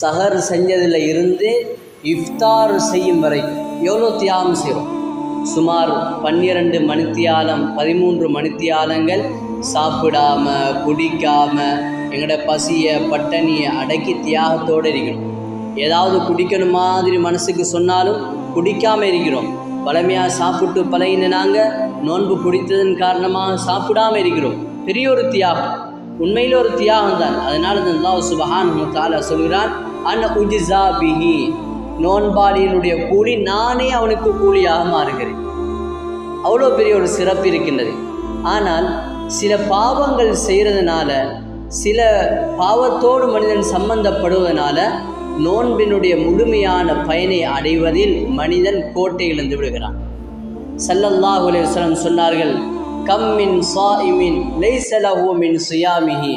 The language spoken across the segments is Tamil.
சஹர் செஞ்சதில் இருந்து இஃப்தார் செய்யும் வரை எவ்வளோ தியாகம் செய்கிறோம்? சுமார் பன்னிரண்டு மணித்தியாலம் பதிமூன்று மணித்தியாலங்கள் சாப்பிடாம குடிக்காம எங்களோட பசியை பட்டணியை அடக்கி தியாகத்தோடு இருக்கிறோம். ஏதாவது குடிக்கணும் மாதிரி மனசுக்கு சொன்னாலும் குடிக்காமல் இருக்கிறோம். பழமையாக சாப்பிட்டு பழகின நாங்கள் நோன்பு பிடித்ததன் காரணமாக சாப்பிடாம இருக்கிறோம். பெரிய ஒரு தியாகம். உண்மையில் ஒரு தியாகம் தான் அதனால தான் அல்லாஹ் சுபஹான் தாலா சொல்கிறான் அன் உஜிசா பிஹி. நோன்பாளியினுடைய கூலி நானே அவனுக்கு கூலியாக மாறுகிறேன். அவ்வளோ பெரிய ஒரு சிறப்பு இருக்கின்றது. ஆனால் சில பாவங்கள் செய்கிறதுனால சில பாவத்தோடு மனிதன் சம்பந்தப்படுவதனால நோன்பினுடைய முழுமையான பயனை அடைவதில் மனிதன் கோட்டை இழந்து விடுகிறான். சல்லல்லாஹு அலைஹி சொன்னார்கள் கம்மின் சாயிமின் லைசலஹு மின் சுயாமிஹி.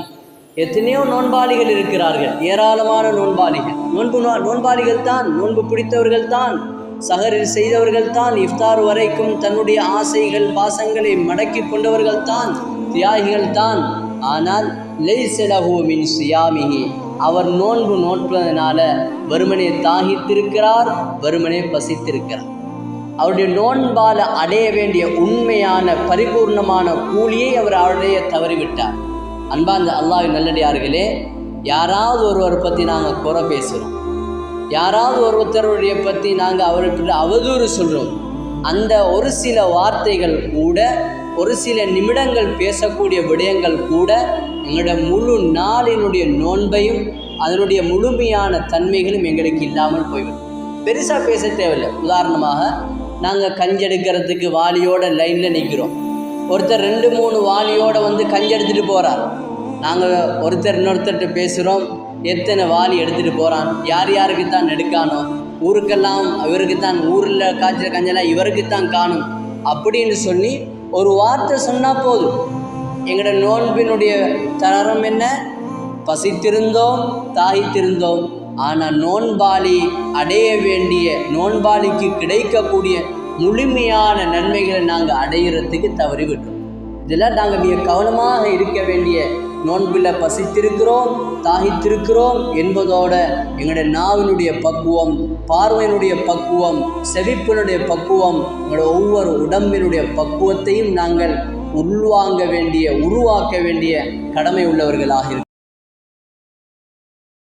எத்தனையோ நோன்பாளிகள் இருக்கிறார்கள். ஏராளமான நோன்பாளிகள். நோன்பு நோ- நோன்பாளிகள் தான் நோன்பு பிடித்தவர்கள் தான் சகரில் செய்தவர்கள் தான் இஃப்தார் வரைக்கும் தன்னுடைய ஆசைகள் பாசங்களை மடக்கி கொண்டவர்கள் தான் தியாகிகள் தான். ஆனால் லைசலஹு மின் சுயாமிகி அவர் நோன்பு நோட்பதனால வருமனே தாகித்திருக்கிறார் வருமனே பசித்திருக்கிறார். அவருடைய நோன்பால அடைய வேண்டிய உண்மையான பரிபூர்ணமான கூலியை அவர் அடைய தவறிவிட்டார். அன்பார்ந்த அல்லாஹ்வின் நல்லடியார்களே யாராவது ஒருவரை பற்றி நாங்கள் குறை பேசுகிறோம் யாராவது ஒருத்தருடைய பற்றி நாங்கள் அவருக்கு அவதூறு சொல்கிறோம் அந்த ஒரு சில வார்த்தைகள் கூட ஒரு சில நிமிடங்கள் பேசக்கூடிய விடயங்கள் கூட எங்களோட முழு நாளினுடைய நோன்பையும் அதனுடைய முழுமையான தன்மைகளும் எங்களுக்கு இல்லாமல் போய்விடும். பெருசாக பேச தேவையில்லை. உதாரணமாக நாங்கள் கஞ்செடுக்கிறதுக்கு வாலியோட லைனில் நிற்கிறோம் ஒருத்தர் ரெண்டு மூணு வாளியோடு வந்து கஞ்சி எடுத்துகிட்டு போகிறார் நாங்கள் ஒருத்தர் இன்னொருத்தர்கிட்ட பேசுகிறோம் எத்தனை வாளி எடுத்துகிட்டு போகிறான் யார் யாருக்கு தான் எடுக்கானோ ஊருக்கெல்லாம் இவருக்கு தான் ஊரில் காய்ச்சல் கஞ்செல்லாம் இவருக்கு தான் காணும். அப்படின்னு சொல்லி ஒரு வார்த்தை சொன்னால் போதும். எங்களோட நோன்பினுடைய தரம் என்ன? பசித்திருந்தோம் தாகித்திருந்தோம். ஆனால் நோன்பாளி அடைய வேண்டிய நோன்பாளிக்கு கிடைக்கக்கூடிய முழுமையான நன்மைகளை நாங்கள் அடையிறதுக்கு தவறிவிட்டோம். இதெல்லாம் நாங்கள் மிக கவனமாக இருக்க வேண்டிய நோன்பில் பசித்திருக்கிறோம் தாகித்திருக்கிறோம் என்பதோட எங்களுடைய நாவினுடைய பக்குவம் பார்வையினுடைய பக்குவம் செவிப்பினுடைய பக்குவம் எங்களுடைய ஒவ்வொரு உடம்பினுடைய பக்குவத்தையும் நாங்கள் உள்வாங்க வேண்டிய உருவாக்க வேண்டிய கடமை உள்ளவர்களாக இருக்கிறோம்